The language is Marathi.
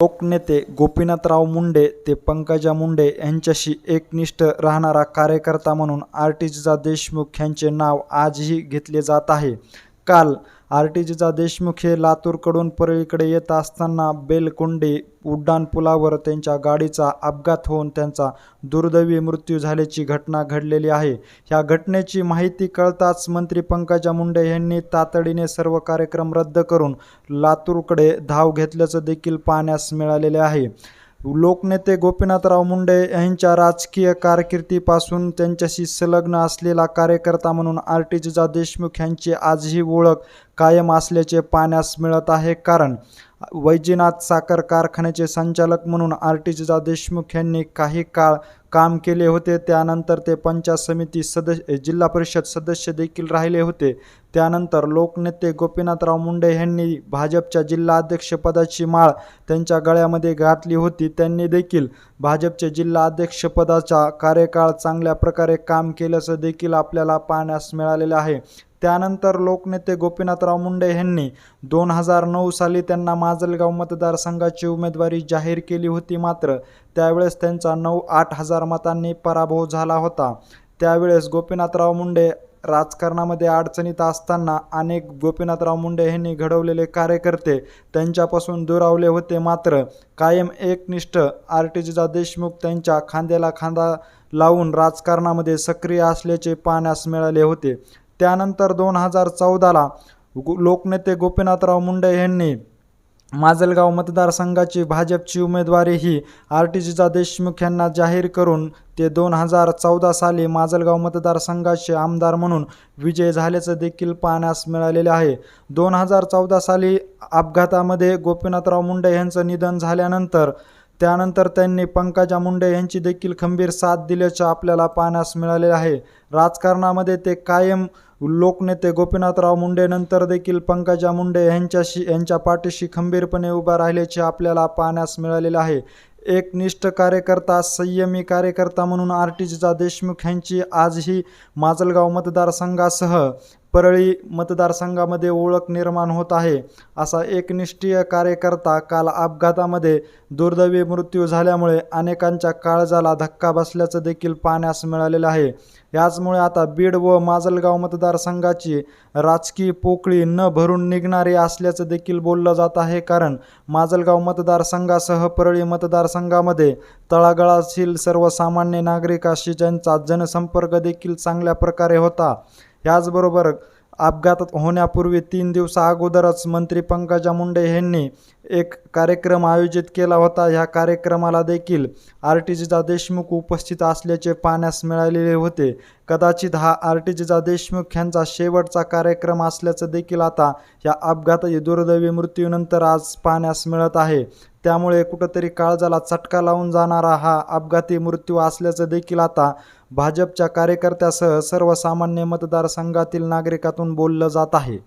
लोकनेते गोपीनाथराव मुंडे ते पंकजा मुंडे यांच्याशी एकनिष्ठ राहणारा कार्यकर्ता म्हणून आरटीजीचा देशमुख यांचे नाव आजही घेतले जात आहे. काल आरटीजीचा देशमुख हे लातूरकडून परळीकडे येत असताना बेलकुंडे उड्डाणपुलावर त्यांच्या गाडीचा अपघात होऊन त्यांचा दुर्दैवी मृत्यू झाल्याची घटना घडलेली आहे. ह्या घटनेची माहिती कळताच मंत्री पंकजा मुंडे यांनी तातडीने सर्व कार्यक्रम रद्द करून लातूरकडे धाव घेतल्याचं देखील पाहण्यास मिळालेले आहे. लोकनेते गोपीनाथराव मुंडे यांच्या राजकीय कारकिर्दीपासून त्यांच्याशी संलग्न असलेला कार्यकर्ता म्हणून आरटीजीचा देशमुख यांची आजही ओळख कायम असल्याचे पाहण्यास मिळत आहे. कारण वैजनाथ साखर कारखान्याचे संचालक म्हणून आरटीजीचा देशमुख यांनी काही काळ काम केले होते. त्यानंतर ते पंचायत समिती सदस्य जिल्हा परिषद सदस्य देखील राहिले होते. त्यानंतर लोकनेते गोपीनाथराव मुंडे यांनी भाजपच्या जिल्हा अध्यक्षपदाची माळ त्यांच्या गळ्यामध्ये घातली होती. त्यांनी देखील भाजपचे जिल्हा अध्यक्षपदाचा कार्यकाळ चांगल्या प्रकारे काम केल्याचं देखील आपल्याला पाहण्यास मिळालेलं आहे. त्यानंतर लोकनेते गोपीनाथराव मुंडे यांनी दोन हजार नऊ साली त्यांना माजलगाव मतदारसंघाची उमेदवारी जाहीर केली होती मात्र त्यावेळेस त्यांचा नऊ आठ हजार मतांनी पराभव झाला होता. त्यावेळेस गोपीनाथराव मुंडे राजकारणामध्ये अडचणीत असताना अनेक गोपीनाथराव मुंडे यांनी घडवलेले कार्यकर्ते त्यांच्यापासून दुरावले होते मात्र कायम एकनिष्ठ आर टी जीचा देशमुख त्यांच्या खांद्याला खांदा लावून राजकारणामध्ये सक्रिय असल्याचे पाहण्यास मिळाले होते. त्यानंतर दोन हजार चौदाला लोकनेते गोपीनाथराव मुंडे यांनी माजलगाव मतदारसंघाची भाजपची उमेदवारी ही आर टी जीचा देशमुख यांना जाहीर करून ते दोन हजार चौदा साली माजलगाव मतदारसंघाचे आमदार म्हणून विजय झाल्याचं देखील पाहण्यास मिळालेले आहे. दोन हजार चौदा साली अपघातामध्ये गोपीनाथराव मुंडे यांचं निधन झाल्यानंतर त्यानंतर त्यांनी पंकजा मुंडे यांची देखील खंबीर साथ दिल्याचं आपल्याला पाहण्यास मिळालेलं आहे. राजकारणामध्ये ते कायम लोकनेते गोपीनाथराव मुंडे नंतर देखील पंकजा मुंडे यांच्याशी यांच्या पाठीशी खंबीरपणे उभा राहिल्याचे आपल्याला पाहण्यास मिळालेले आहे. एक निष्ठ कार्यकर्ता संयमी कार्यकर्ता म्हणून आर. टी. जीचा देशमुख यांची आजही माजलगाव मतदारसंघासह परळी मतदारसंघामध्ये ओळख निर्माण होत आहे. असा एक निष्ठीय कार्यकर्ता काल अपघातामध्ये दुर्दैवी मृत्यू झाल्यामुळे अनेकांच्या काळजाला धक्का बसल्याचं देखील पाहण्यास मिळालेलं आहे. याचमुळे आता बीड व माजलगाव मतदारसंघाची राजकीय पोकळी न भरून निघणारी असल्याचं देखील बोललं जात आहे. कारण माजलगाव मतदारसंघासह परळी मतदारसंघामध्ये तळागाळातील सर्वसामान्य नागरिकाशी ज्यांचा जनसंपर्क देखील चांगल्या प्रकारे होता याचबरोबर अपघातात होण्यापूर्वी तीन दिवसा अगोदरच मंत्री पंकजा मुंडे यांनी एक कार्यक्रम आयोजित केला होता. ह्या कार्यक्रमाला देखील आर टी जीचा देशमुख उपस्थित असल्याचे पाहण्यास मिळालेले होते. कदाचित हा आर टी जीचा देशमुख यांचा शेवटचा कार्यक्रम असल्याचं देखील आता या अपघाताची दुर्दैवी मृत्यूनंतर आज पाहण्यास मिळत आहे. त्यामुळे कुठंतरी काळजाला चटका लावून जाणारा हा अपघाती मृत्यू असल्याचं देखील आता भाजपच्या कार्यकर्त्यासह सर्वसामान्य मतदारसंघातील नागरिकातून बोललं जात आहे.